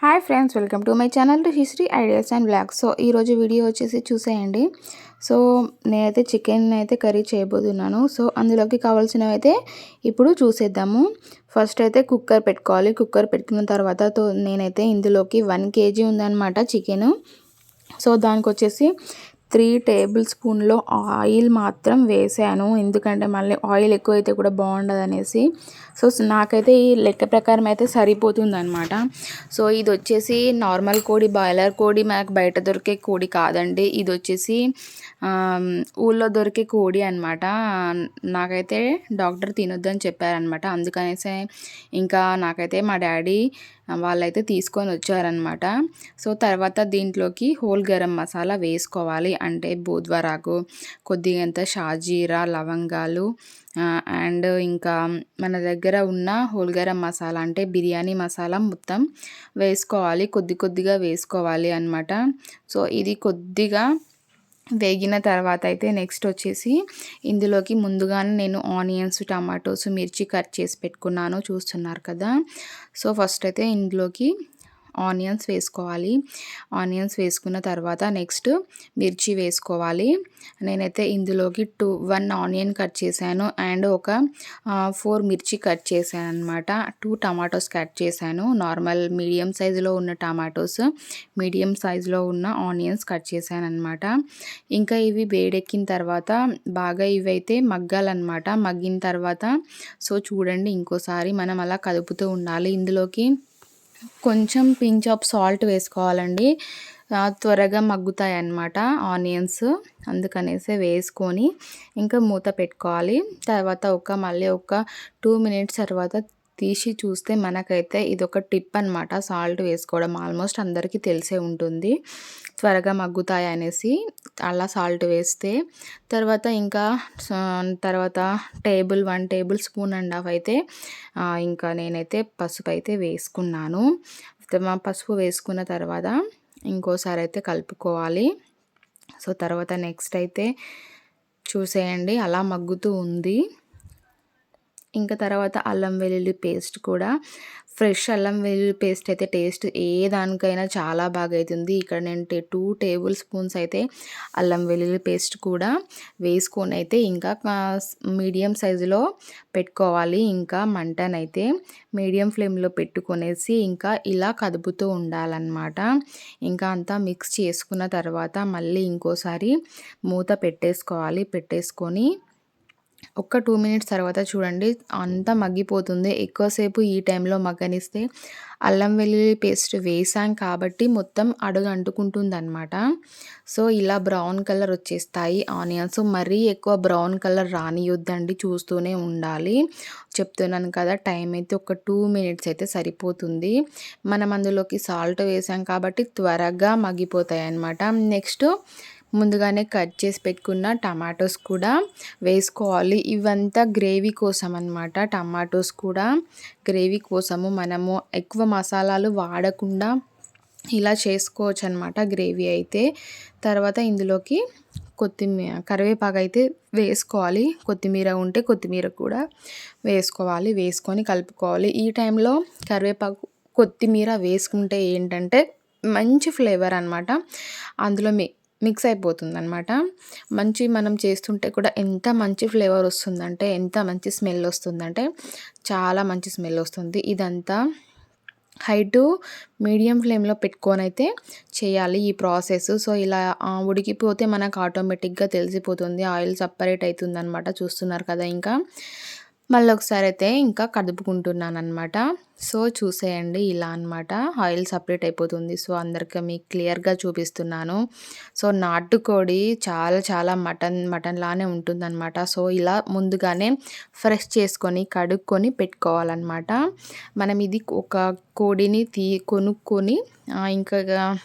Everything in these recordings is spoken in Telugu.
Hi friends welcome to my channel to history ideas and blogs so ఈరోజు వీడియో వచ్చేసి చూసేయండి. సో నేనైతే చికెన్ అయితే కర్రీ చేయబోతున్నాను. సో అందులోకి కావాల్సినవి అయితే ఇప్పుడు చూసేద్దాము. ఫస్ట్ అయితే కుక్కర్ పెట్టుకోవాలి. కుక్కర్ పెట్టుకున్న తర్వాత నేనైతే ఇందులోకి వన్ కేజీ ఉందన్నమాట చికెన్. సో దానికి వచ్చేసి త్రీ టేబుల్ స్పూన్లో ఆయిల్ మాత్రం వేసాను. ఎందుకంటే మళ్ళీ ఆయిల్ ఎక్కువైతే కూడా బాగుండదు అనేసి సో నాకైతే ఈ లెక్క ప్రకారం అయితే సరిపోతుంది అనమాట సో ఇది వచ్చేసి నార్మల్ కోడి బాయిలర్ కోడి మనకు బయట దొరికే కోడి కాదండి. ఇది వచ్చేసి ఊళ్ళో దొరికే కోడి అనమాట నాకైతే డాక్టర్ తినొద్దని చెప్పారనమాట అందుకనేసి ఇంకా నాకైతే మా డాడీ వాళ్ళైతే తీసుకొని వచ్చారనమాట సో తర్వాత దీంట్లోకి హోల్ గరం మసాలా వేసుకోవాలి. అంటే బూద్వరాకు కొద్దిగంత షాజీరా లవంగాలు అండ్ ఇంకా మన దగ్గర ఉన్న హోల్ గరం మసాలా అంటే బిర్యానీ మసాలా మొత్తం వేసుకోవాలి. కొద్ది కొద్దిగా వేసుకోవాలి అనమాట సో ఇది కొద్దిగా వేగిన తర్వాత అయితే నెక్స్ట్ వచ్చేసి ఇందులోకి ముందుగానే నేను ఆనియన్స్ టమాటోస్ మిర్చి కట్ చేసి పెట్టుకున్నాను. చూస్తున్నారు కదా? సో ఫస్ట్ అయితే ఇందులోకి ఆనియన్స్ వేసుకోవాలి. ఆనియన్స్ వేసుకున్న తర్వాత నెక్స్ట్ మిర్చి వేసుకోవాలి. నేనైతే ఇందులోకి టూ వన్ ఆనియన్ కట్ చేశాను అండ్ ఒక ఫోర్ మిర్చి కట్ చేశాను అనమాట టూ టమాటోస్ కట్ చేశాను. నార్మల్ మీడియం సైజులో ఉన్న టమాటోస్ మీడియం సైజులో ఉన్న ఆనియన్స్ కట్ చేశాను అనమాట ఇంకా ఇవి వేడెక్కిన తర్వాత బాగా ఇవైతే మగ్గాలన్నమాట. మగ్గిన తర్వాత సో చూడండి ఇంకోసారి మనం అలా కదుపుతూ ఉండాలి. ఇందులోకి కొంచెం పించ్ ఆఫ్ సాల్ట్ వేసుకోవాలండి. త్వరగా మగ్గుతాయి అన్నమాట ఆనియన్స్. అందుకనేసి వేసుకొని ఇంకా మూత పెట్టుకోవాలి. తర్వాత ఒక మళ్ళీ ఒక టూ మినిట్స్ తర్వాత తీసి చూస్తే మనకైతే ఇది ఒక టిప్ అనమాట సాల్ట్ వేసుకోవడం ఆల్మోస్ట్ అందరికీ తెలిసే ఉంటుంది. త్వరగా మగ్గుతాయి అనేసి అలా సాల్ట్ వేస్తే తర్వాత ఇంకా తర్వాత table one tablespoon and half అయితే ఇంకా నేనైతే పసుపు అయితే వేసుకున్నాను. పసుపు వేసుకున్న తర్వాత ఇంకోసారి అయితే కలుపుకోవాలి. సో తర్వాత నెక్స్ట్ అయితే చూసేయండి. అలా మగ్గుతూ ఉంది. ఇంకా తర్వాత అల్లం వెల్లుల్లి పేస్ట్ కూడా. ఫ్రెష్ అల్లం వెల్లుల్లి పేస్ట్ అయితే టేస్ట్ ఏ దానికైనా చాలా బాగా అవుతుంది ఇక్కడ నేను టూ టేబుల్ స్పూన్స్ అయితే అల్లం వెల్లుల్లి పేస్ట్ కూడా వేసుకొని అయితే ఇంకా మీడియం సైజులో పెట్టుకోవాలి. ఇంకా మంటనైతే మీడియం ఫ్లేమ్లో పెట్టుకొనేసి ఇంకా ఇలా కదుపుతూ ఉండాలన్నమాట. ఇంకా అంతా మిక్స్ చేసుకున్న తర్వాత మళ్ళీ ఇంకోసారి మూత పెట్టేసుకోవాలి. పెట్టేసుకొని ఒక్క టూ మినిట్స్ తర్వాత చూడండి అంతా మగ్గిపోతుంది. ఎక్కువసేపు ఈ టైంలో మగ్గనిస్తే అల్లం వెల్లుల్లి పేస్ట్ వేసాం కాబట్టి మొత్తం అడుగు అంటుకుంటుంది అనమాట సో ఇలా బ్రౌన్ కలర్ వచ్చేస్తాయి. ఆనియన్స్ మరీ ఎక్కువ బ్రౌన్ కలర్ రానియొద్దండి చూస్తూనే ఉండాలి. చెప్తున్నాను కదా టైం అయితే ఒక టూ మినిట్స్ అయితే సరిపోతుంది. మనం అందులోకి సాల్ట్ వేసాం కాబట్టి త్వరగా మగ్గిపోతాయి అనమాట నెక్స్ట్ ముందుగానే కట్ చేసి పెట్టుకున్న టమాటోస్ కూడా వేసుకోవాలి. ఇవంతా గ్రేవీ కోసం అనమాట టమాటోస్ కూడా గ్రేవీ కోసము మనము ఎక్కువ మసాలాలు వాడకుండా ఇలా చేసుకోవచ్చు అనమాట గ్రేవీ అయితే. తర్వాత ఇందులోకి కొత్తిమీర కరివేపాకు అయితే వేసుకోవాలి. కొత్తిమీర ఉంటే కొత్తిమీర కూడా వేసుకోవాలి. వేసుకొని కలుపుకోవాలి. ఈ టైంలో కరివేపాకు కొత్తిమీర వేసుకుంటే ఏంటంటే మంచి ఫ్లేవర్ అనమాట అందులో మీ మిక్స్ అయిపోతుంది అనమాట మంచి మనం చేస్తుంటే కూడా ఎంత మంచి ఫ్లేవర్ వస్తుందంటే ఎంత మంచి స్మెల్ వస్తుందంటే చాలా మంచి స్మెల్ వస్తుంది. ఇదంతా హై టు మీడియం ఫ్లేమ్లో పెట్టుకొని అయితే చేయాలి ఈ ప్రాసెస్. సో ఇలా ఉడికిపోతే మనకు ఆటోమేటిక్గా తెలిసిపోతుంది. ఆయిల్ సపరేట్ అవుతుంది అనమాట చూస్తున్నారు కదా ఇంకా. మళ్ళీ ఒకసారి అయితే ఇంకా కదుపుకుంటున్నాను అనమాట సో చూసేయండి ఇలా అనమాట ఆయిల్ సపరేట్ అయిపోతుంది. సో అందరికీ మీకు క్లియర్గా చూపిస్తున్నాను. సో నాటుకోడి చాలా చాలా మటన్ మటన్ లానే ఉంటుందన్నమాట. సో ఇలా ముందుగానే ఫ్రెష్ చేసుకొని కడుక్కొని పెట్టుకోవాలన్నమాట. మనం ఇది ఒక కోడిని తీ కొనుక్కొని ఇంకా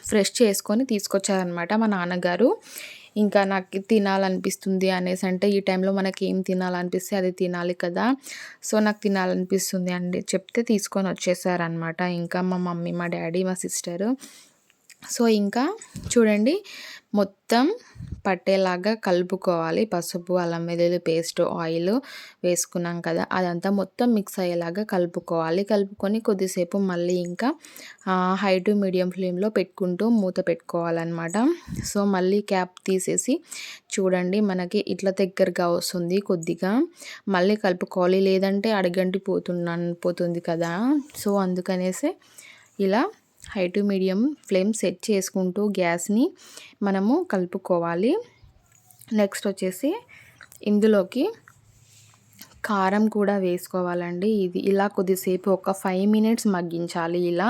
ఫ్రెష్ చేసుకొని తీసుకొచ్చారనమాట మా నాన్నగారు. ఇంకా నాకు తినాలనిపిస్తుంది అనేసి అంటే ఈ టైంలో మనకి ఏం తినాలనిపిస్తే అది తినాలి కదా. సో నాకు తినాలనిపిస్తుంది అండి. చెప్తే తీసుకొని వచ్చేసారనమాట ఇంకా మా మమ్మీ మా డాడీ మా సిస్టరు. సో ఇంకా చూడండి మొత్తం పట్టేలాగా కలుపుకోవాలి. పసుపు అల్లం వెల్లుల్లి పేస్ట్ ఆయిల్ వేసుకున్నాం కదా అదంతా మొత్తం మిక్స్ అయ్యేలాగా కలుపుకోవాలి. కలుపుకొని కొద్దిసేపు మళ్ళీ ఇంకా హై టు మీడియం ఫ్లేమ్లో పెట్టుకుంటూ మూత పెట్టుకోవాలన్నమాట. సో మళ్ళీ క్యాప్ తీసేసి చూడండి మనకి ఇట్లా దగ్గరగా వస్తుంది కొద్దిగా. మళ్ళీ కలుపుకోవాలి లేదంటే అడగంటి పోతున్నాను పోతుంది కదా. సో అందుకనేసి ఇలా high to medium flame set చేసుకుంటూ గ్యాస్ని మనము కలుపుకోవాలి. నెక్స్ట్ వచ్చేసి ఇందులోకి కారం కూడా వేసుకోవాలండి. ఇది ఇలా కొద్దిసేపు ఒక ఫైవ్ మినిట్స్ మగ్గించాలి. ఇలా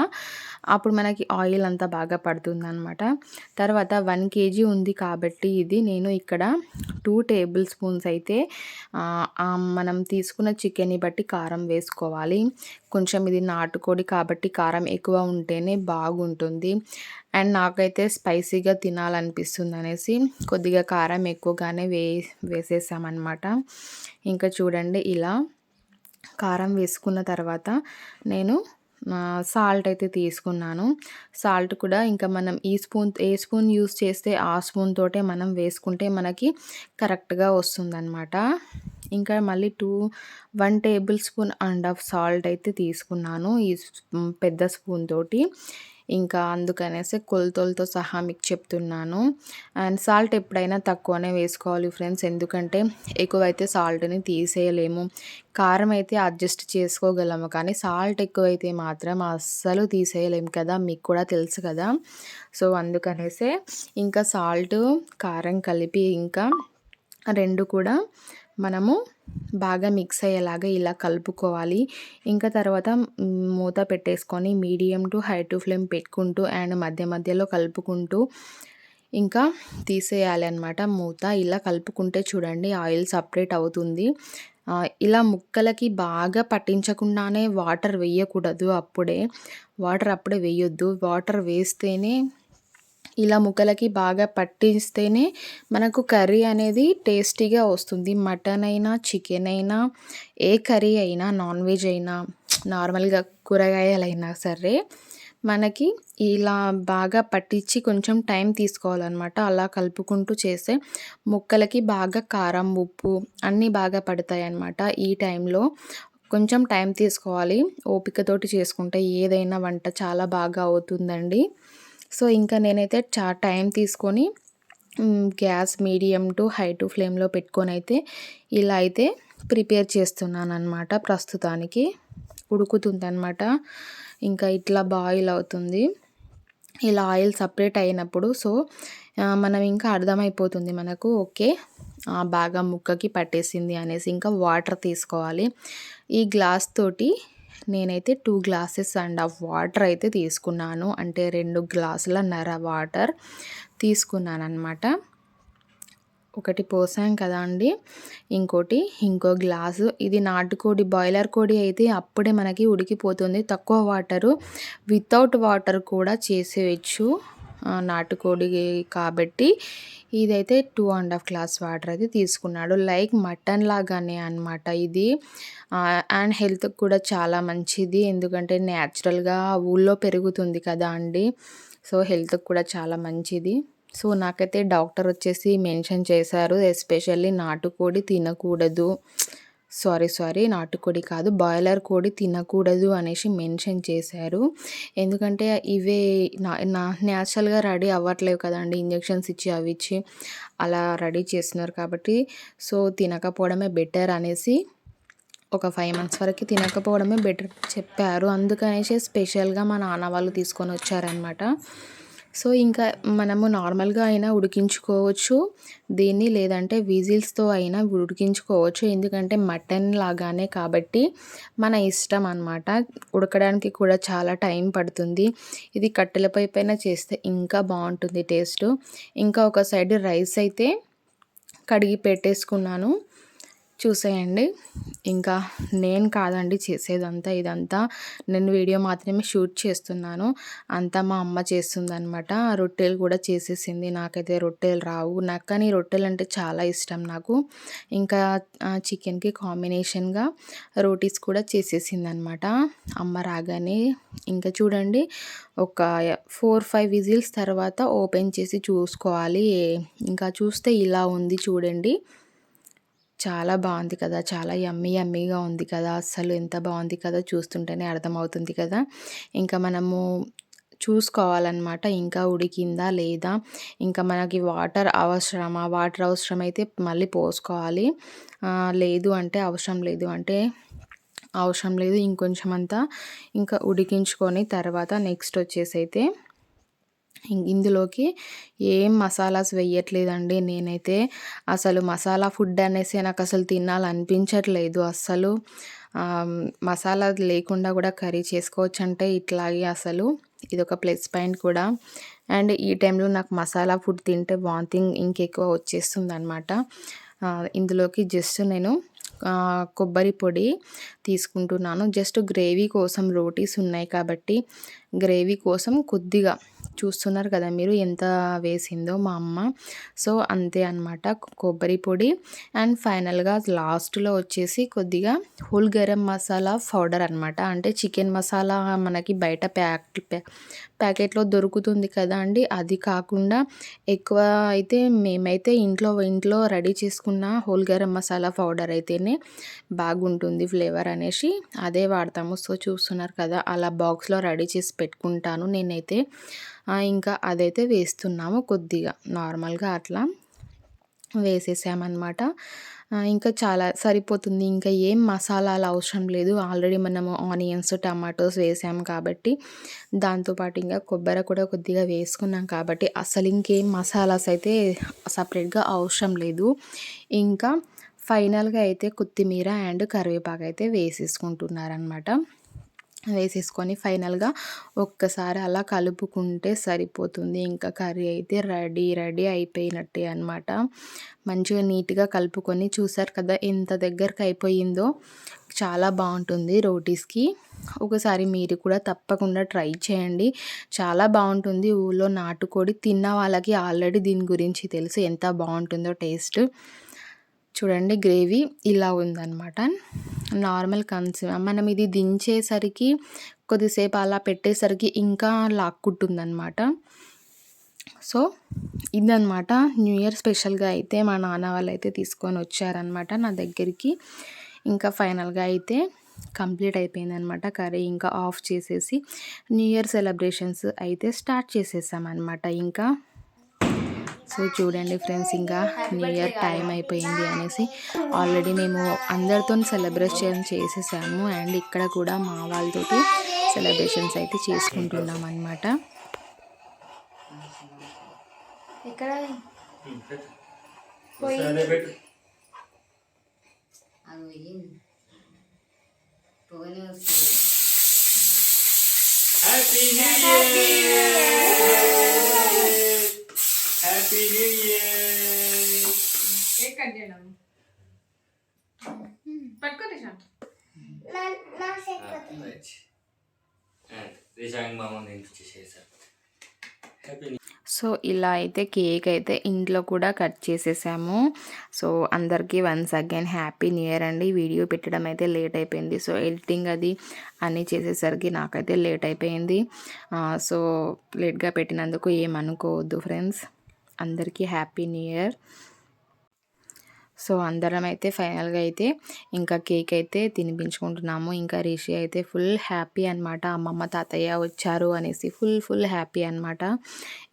అప్పుడు మనకి ఆయిల్ అంతా బాగా పడుతుంది అనమాట తర్వాత వన్ కేజీ ఉంది కాబట్టి ఇది నేను ఇక్కడ టూ టేబుల్ స్పూన్స్ అయితే మనం తీసుకున్న చికెన్ని బట్టి కారం వేసుకోవాలి. కొంచెం ఇది నాటుకోడి కాబట్టి కారం ఎక్కువ ఉంటేనే బాగుంటుంది. అండ్ నాకైతే స్పైసీగా తినాలనిపిస్తుంది అనేసి కొద్దిగా కారం ఎక్కువగానే వే వేసేసామన్నమాట. ఇంకా చూడండి ఇలా కారం వేసుకున్న తర్వాత నేను సాల్ట్ అయితే తీసుకున్నాను. సాల్ట్ కూడా ఇంకా మనం ఈ స్పూన్ ఏ స్పూన్ యూస్ చేస్తే ఆ స్పూన్ తోటే మనం వేసుకుంటే మనకి కరెక్ట్గా వస్తుందన్నమాట. ఇంకా మళ్ళీ two one tablespoon and half salt అయితే తీసుకున్నాను ఈ పెద్ద స్పూన్ తోటి. ఇంకా అందుకనేసి కొలతలతో సహా మీకు చెప్తున్నాను. అండ్ సాల్ట్ ఎప్పుడైనా తక్కువనే వేసుకోవాలి ఫ్రెండ్స్ ఎందుకంటే ఎక్కువైతే సాల్ట్ని తీసేయలేము. కారం అయితే అడ్జస్ట్ చేసుకోగలము కానీ సాల్ట్ ఎక్కువైతే మాత్రం అస్సలు తీసేయలేము కదా మీకు కూడా తెలుసు కదా. సో అందుకనేసే ఇంకా సాల్ట్ కారం కలిపి ఇంకా రెండు కూడా మనము బాగా మిక్స్ అయ్యేలాగా ఇలా కలుపుకోవాలి. ఇంకా తర్వాత మూత పెట్టేసుకొని medium to high to flame పెట్టుకుంటూ అండ్ మధ్య మధ్యలో కలుపుకుంటూ ఇంకా తీసేయాలి అనమాట మూత ఇలా కలుపుకుంటే చూడండి ఆయిల్ సపరేట్ అవుతుంది. ఇలా ముక్కలకి బాగా పట్టించకుండానే వాటర్ వేయకూడదు అప్పుడే. వాటర్ అప్పుడే వేయొద్దు. వాటర్ వేస్తేనే ఇలా ముక్కలకి బాగా పట్టిస్తేనే మనకు కర్రీ అనేది టేస్టీగా వస్తుంది. మటన్ అయినా చికెన్ అయినా ఏ కర్రీ అయినా నాన్ వెజ్ అయినా నార్మల్గా కూరగాయలైనా సరే మనకి ఇలా బాగా పట్టించి కొంచెం టైం తీసుకోవాలన్నమాట. అలా కలుపుకుంటూ చేస్తే ముక్కలకి బాగా కారం ఉప్పు అన్నీ బాగా పడతాయి అన్నమాట ఈ టైంలో కొంచెం టైం తీసుకోవాలి. ఓపికతోటి చేసుకుంటే ఏదైనా వంట చాలా బాగా అవుతుందండి. సో ఇంకా నేనైతే చా టైం తీసుకొని gas medium to high to ఫ్లేమ్లో పెట్టుకొని అయితే ఇలా అయితే ప్రిపేర్ చేస్తున్నాను అనమాట ప్రస్తుతానికి. ఉడుకుతుంది అనమాట ఇంకా ఇట్లా బాయిల్ అవుతుంది. ఇలా ఆయిల్ సపరేట్ అయినప్పుడు సో మనం ఇంకా అర్థమైపోతుంది మనకు ఓకే బాగా ముక్కకి పట్టేసింది అనేసి. ఇంకా వాటర్ తీసుకోవాలి. ఈ గ్లాస్ తోటి నేనైతే two glasses and half water అయితే తీసుకున్నాను. అంటే రెండు గ్లాసుల నర వాటర్ తీసుకున్నాను అనమాట ఒకటి పోసాం కదా అండి. ఇంకోటి ఇంకో గ్లాసు. ఇది నాటుకోడి బాయిలర్ కోడి అయితే అప్పుడే మనకి ఉడికిపోతుంది. తక్కువ వాటరు వితౌట్ వాటర్ కూడా చేసేయచ్చు. నాటుకోడి కాబట్టి ఇదైతే two and half glass water అయితే తీసుకున్నాడు. లైక్ మటన్ లాగానే అనమాట ఇది. అండ్ హెల్త్కి కూడా చాలా మంచిది. ఎందుకంటే న్యాచురల్గా ఊళ్ళో పెరుగుతుంది కదా అండి. సో హెల్త్కి కూడా చాలా మంచిది. సో నాకైతే డాక్టర్ వచ్చేసి మెన్షన్ చేశారు. ఎస్పెషల్లీ నాటుకోడి తినకూడదు. సారీ సారీ నాటుకోడి కాదు బాయిలర్ కోడి తినకూడదు అనేసి మెన్షన్ చేశారు. ఎందుకంటే ఇవే నా నా న్యాచురల్గా రెడీ అవ్వట్లేవు కదండి ఇంజెక్షన్స్ ఇచ్చి అవి ఇచ్చి అలా రెడీ చేస్తున్నారు కాబట్టి. సో తినకపోవడమే బెటర్ అనేసి ఒక ఫైవ్ మంత్స్ వరకు తినకపోవడమే బెటర్ చెప్పారు. అందుకనేసి స్పెషల్గా మా నాన్న వాళ్ళు తీసుకొని వచ్చారనమాట సో ఇంకా మనము నార్మల్గా అయినా ఉడికించుకోవచ్చు. దీన్ని లేదంటే విజిల్స్తో అయినా ఉడికించుకోవచ్చు. ఎందుకంటే మటన్ లాగానే కాబట్టి మన ఇష్టం అనమాట ఉడకడానికి కూడా చాలా టైం పడుతుంది. ఇది కట్టెలపై పైన చేస్తే ఇంకా బాగుంటుంది టేస్ట్. ఇంకా ఒక సైడ్ రైస్ అయితే కడిగి పెట్టేసుకున్నాను. చూసేయండి. ఇంకా నేను కాదండి చేసేదంతా ఇదంతా. నేను వీడియో మాత్రమే షూట్ చేస్తున్నాను. అంతా మా అమ్మ చేస్తుందనమాట రొట్టెలు కూడా చేసేసింది. నాకైతే రొట్టెలు రావు. నాకు కానీ రొట్టెలు అంటే చాలా ఇష్టం నాకు. ఇంకా చికెన్కి కాంబినేషన్గా రోటీస్ కూడా చేసేసింది అనమాట అమ్మ రాగానే ఇంకా చూడండి ఒక ఫోర్ ఫైవ్ విజిల్స్ తర్వాత ఓపెన్ చేసి చూసుకోవాలి. ఇంకా చూస్తే ఇలా ఉంది చూడండి. చాలా బాగుంది కదా! చాలా యమ్మీ యమ్మీగా ఉంది కదా! అస్సలు ఎంత బాగుంది కదా! చూస్తుంటేనే అర్థమవుతుంది కదా! ఇంకా మనము చూసుకోవాలన్నమాట. ఇంకా ఉడికిందా లేదా? ఇంకా మనకి వాటర్ అవసరమా? వాటర్ అవసరమైతే మళ్ళీ పోసుకోవాలి. లేదు అంటే అవసరం లేదు అంటే అవసరం లేదు. ఇంకొంచెం అంతా ఇంకా ఉడికించుకొని తర్వాత నెక్స్ట్ వచ్చేసి అయితే ఇందులోకి ఏం మసాలాస్ వేయట్లేదండి నేనైతే అసలు మసాలా ఫుడ్ అనేసి నాకు అసలు తినాలనిపించట్లేదు. అస్సలు మసాలా లేకుండా కూడా కర్రీ చేసుకోవచ్చు అంటే ఇట్లాగే అసలు ఇది ఒక ప్లస్ పాయింట్ కూడా. అండ్ ఈ టైంలో నాకు మసాలా ఫుడ్ తింటే వాంతింగ్ ఇంకెక్కువ వచ్చేస్తుంది అనమాట ఇందులోకి జస్ట్ నేను కొబ్బరి పొడి తీసుకుంటున్నాను. జస్ట్ గ్రేవీ కోసం రోటీస్ ఉన్నాయి కాబట్టి గ్రేవీ కోసం కొద్దిగా చూస్తున్నారు కదా మీరు ఎంత వేసిందో మా అమ్మ. సో అంతే అనమాట కొబ్బరి పొడి అండ్ ఫైనల్గా లాస్ట్లో వచ్చేసి కొద్దిగా హోల్ గరం మసాలా పౌడర్ అనమాట అంటే చికెన్ మసాలా మనకి బయట ప్యాక్ ప్యాకెట్లో దొరుకుతుంది కదా అండి. అది కాకుండా ఎక్కువ అయితే మేమైతే ఇంట్లో ఇంట్లో రెడీ చేసుకున్న హోల్ గరం మసాలా పౌడర్ అయితేనే బాగుంటుంది ఫ్లేవర్ అనేసి అదే వాడతాము. సో చూస్తున్నారు కదా అలా బాక్స్లో రెడీ చేసి పెట్టుకుంటాను నేనైతే. ఇంకా అదైతే వేస్తున్నాము కొద్దిగా. నార్మల్గా అట్లా వేసేసామన్నమాట. ఇంకా చాలా సరిపోతుంది. ఇంకా ఏం మసాలాలు అవసరం లేదు. ఆల్రెడీ మనము ఆనియన్స్ టమాటోస్ వేసాము కాబట్టి దాంతోపాటు ఇంకా కొబ్బరి కూడా కొద్దిగా వేసుకున్నాం కాబట్టి అసలు ఇంకేం మసాలాస్ అయితే సపరేట్గా అవసరం లేదు. ఇంకా ఫైనల్గా అయితే కొత్తిమీర అండ్ కరివేపాకు అయితే వేసేసుకుంటున్నారనమాట వేసేసుకొని ఫైనల్గా ఒక్కసారి అలా కలుపుకుంటే సరిపోతుంది. ఇంకా కర్రీ అయితే రెడీ రెడీ అయిపోయినట్టే అనమాట మంచిగా నీట్గా కలుపుకొని చూసారు కదా ఎంత దగ్గరకు అయిపోయిందో. చాలా బాగుంటుంది రోటీస్కి. ఒకసారి మీరు కూడా తప్పకుండా ట్రై చేయండి. చాలా బాగుంటుంది ఊళ్ళో నాటుకోడి. తిన్న వాళ్ళకి ఆల్రెడీ దీని గురించి తెలుసు ఎంత బాగుంటుందో టేస్ట్. చూడండి గ్రేవీ ఇలా ఉందన్నమాట. నార్మల్ కన్స్ మనం ఇది దించేసరికి కొద్దిసేపు అలా పెట్టేసరికి ఇంకా లాక్కుంటుందన్నమాట. సో ఇదనమాట న్యూ ఇయర్ స్పెషల్గా అయితే మా నాన్న వాళ్ళు అయితే తీసుకొని వచ్చారనమాట నా దగ్గరికి. ఇంకా ఫైనల్గా అయితే కంప్లీట్ అయిపోయిందనమాట కర్రీ. ఇంకా ఆఫ్ చేసేసి న్యూ ఇయర్ సెలబ్రేషన్స్ అయితే స్టార్ట్ చేసేసామన్నమాట. ఇంకా సో చూడండి ఫ్రెండ్స్ ఇంకా న్యూ ఇయర్ టైం అయిపోయింది అనేసి ఆల్రెడీ మేము అందరితో సెలబ్రేషన్ చేసేసాము. అండ్ ఇక్కడ కూడా మా వాళ్ళతో సెలబ్రేషన్స్ అయితే చేసుకుంటున్నాం అనమాట happy new year happy new year cake cut చేయడం పట్టుకో రిషాంగ్ మామ హ్యాపీ సో ఇలా అయితే కేక్ అయితే ఇంట్లో కూడా కట్ చేసేసాము. సో అందరికీ once again happy new year అండి. వీడియో పెట్టడం అయితే లేట్ అయిపోయింది. సో ఎడిటింగ్ అది అన్నీ చేసేసరికి నాకైతే లేట్ అయిపోయింది. సో లేట్గా పెట్టినందుకు ఏమనుకోవద్దు ఫ్రెండ్స్ అందరికీ హ్యాపీ న్యూ ఇయర్. సో అందరం అయితే ఫైనల్గా అయితే ఇంకా కేక్ అయితే తినిపించుకుంటున్నాము. ఇంకా రిషి అయితే ఫుల్ హ్యాపీ అనమాట అమ్మమ్మ తాతయ్య వచ్చారు అనేసి ఫుల్ ఫుల్ హ్యాపీ అనమాట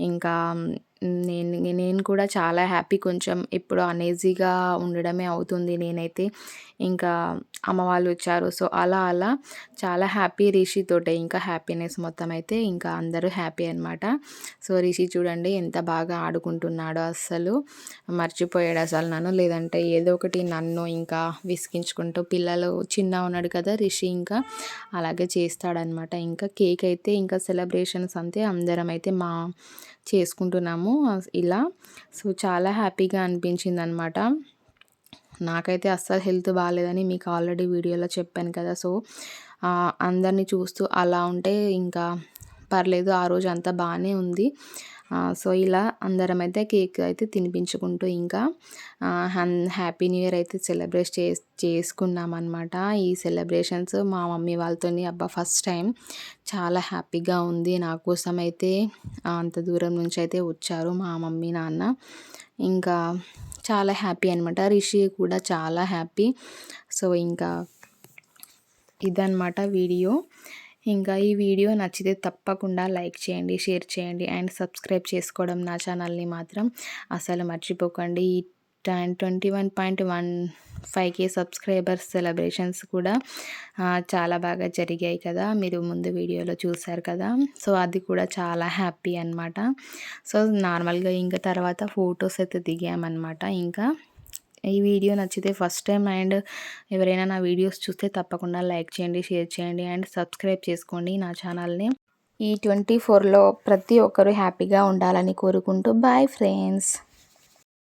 ఇంకా నేను నేను కూడా చాలా హ్యాపీ కొంచెం ఇప్పుడు అనేజీగా ఉండడమే అవుతుంది నేనైతే. ఇంకా అమ్మ వాళ్ళు వచ్చారు. సో అలా అలా చాలా హ్యాపీ రిషితోటే ఇంకా హ్యాపీనెస్ మొత్తం అయితే ఇంకా అందరూ హ్యాపీ అనమాట సో రిషి చూడండి ఎంత బాగా ఆడుకుంటున్నాడో అస్సలు. మర్చిపోయాడు అసలు నన్ను. లేదంటే ఏదో ఒకటి నన్ను ఇంకా విసిగించుకుంటూ పిల్లలు చిన్న ఉన్నాడు కదా రిషి ఇంకా అలాగే చేస్తాడనమాట ఇంకా కేక్ అయితే ఇంకా సెలబ్రేషన్స్ అంతే. అందరం అయితే మా చేసుకుంటున్నాము ఇలా. సో చాలా హ్యాపీగా అనిపించింది అనమాట నాకైతే అస్సలు హెల్త్ బాగాలేదని మీకు ఆల్రెడీ వీడియోలో చెప్పాను కదా. సో అందరినీ చూస్తూ అలా ఉంటే ఇంకా పర్లేదు ఆ రోజు అంతా బాగానే ఉంది. సో ఇలా అందరం అయితే కేక్ అయితే తినిపించుకుంటూ ఇంకా హ్యాపీ న్యూ ఇయర్ అయితే సెలబ్రేట్ చే చేసుకున్నాం అనమాట ఈ సెలబ్రేషన్స్ మా మమ్మీ వాళ్ళతోని అబ్బా ఫస్ట్ టైం. చాలా హ్యాపీగా ఉంది. నా కోసం అయితే అంత దూరం నుంచి అయితే వచ్చారు మా మమ్మీ నాన్న. ఇంకా చాలా హ్యాపీ అనమాట రిషి కూడా చాలా హ్యాపీ. సో ఇంకా ఇదన్నమాట వీడియో. ఇంకా ఈ వీడియో నచ్చితే తప్పకుండా లైక్ చేయండి షేర్ చేయండి అండ్ సబ్స్క్రైబ్ చేసుకోవడం నా ఛానల్ని మాత్రం అసలు మర్చిపోకండి. ఈ ten twenty one point one five K subscribers celebrations కూడా చాలా బాగా జరిగాయి కదా. మీరు ముందు వీడియోలో చూసారు కదా. సో అది కూడా చాలా హ్యాపీ అనమాట సో నార్మల్గా ఇంకా తర్వాత ఫొటోస్ అయితే దిగామన్నమాట. ఇంకా ఈ వీడియో నచ్చితే ఫస్ట్ టైం అండ్ ఎవరైనా నా వీడియోస్ చూస్తే తప్పకుండా లైక్ చేయండి షేర్ చేయండి అండ్ సబ్స్క్రైబ్ చేసుకోండి నా ఛానల్ని. ఈ ట్వంటీ ఫోర్లో ప్రతి ఒక్కరూ హ్యాపీగా ఉండాలని కోరుకుంటూ బాయ్ ఫ్రెండ్స్.